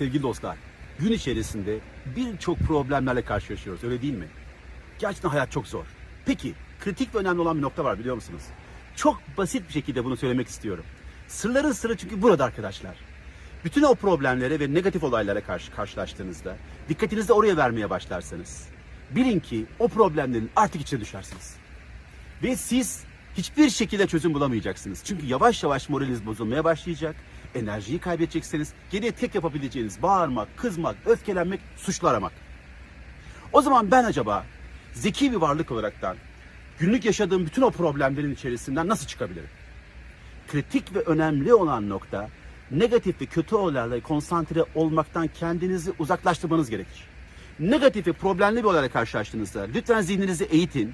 Sevgili dostlar, gün içerisinde birçok problemlerle karşılaşıyoruz öyle değil mi? Gerçekten hayat çok zor. Peki, kritik ve önemli olan bir nokta var biliyor musunuz? Çok basit bir şekilde bunu söylemek istiyorum. Sırların sırrı çünkü burada arkadaşlar. Bütün o problemlere ve negatif olaylara karşı karşılaştığınızda dikkatinizi de oraya vermeye başlarsanız bilin ki o problemlerin artık içine düşersiniz. Ve siz hiçbir şekilde çözüm bulamayacaksınız. Çünkü yavaş yavaş moraliniz bozulmaya başlayacak. Enerjiyi kaybedeceksiniz. Geriye tek yapabileceğiniz bağırmak, kızmak, öfkelenmek, suçlu aramak. O zaman ben acaba zeki bir varlık olaraktan günlük yaşadığım bütün o problemlerin içerisinden nasıl çıkabilirim? Kritik ve önemli olan nokta negatif ve kötü olaylarla konsantre olmaktan kendinizi uzaklaştırmanız gerekir. Negatif ve problemli bir olayla karşılaştığınızda lütfen zihninizi eğitin.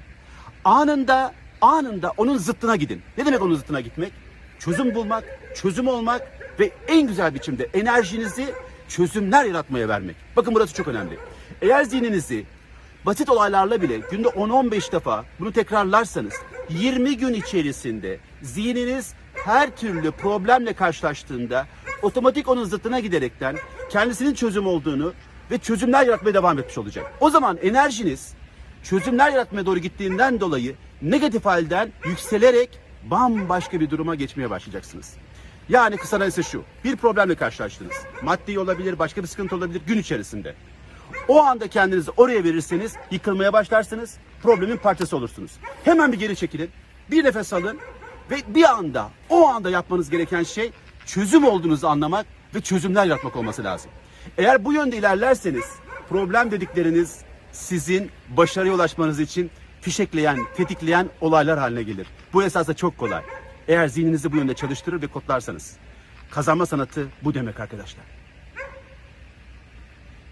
Anında anında onun zıttına gidin. Ne demek onun zıttına gitmek? Çözüm bulmak, çözüm olmak ve en güzel biçimde enerjinizi çözümler yaratmaya vermek. Bakın burası çok önemli. Eğer zihninizi basit olaylarla bile günde 10-15 defa bunu tekrarlarsanız 20 gün içerisinde zihniniz her türlü problemle karşılaştığında otomatik onun zıttına giderekten kendisinin çözüm olduğunu ve çözümler yaratmaya devam etmiş olacak. O zaman enerjiniz çözümler yaratmaya doğru gittiğinden dolayı negatif halden yükselerek bambaşka bir duruma geçmeye başlayacaksınız. Yani kısa ise şu. Bir problemle karşılaştınız. Maddi olabilir, başka bir sıkıntı olabilir gün içerisinde. O anda kendinizi oraya verirseniz yıkılmaya başlarsınız. Problemin parçası olursunuz. Hemen bir geri çekilin. Bir nefes alın ve bir anda o anda yapmanız gereken şey çözüm olduğunuzu anlamak ve çözümler yaratmak olması lazım. Eğer bu yönde ilerlerseniz problem dedikleriniz sizin başarıya ulaşmanız için fişekleyen, tetikleyen olaylar haline gelir. Bu esasda çok kolay. Eğer zihninizi bu yönde çalıştırır ve kodlarsanız. Kazanma sanatı bu demek arkadaşlar.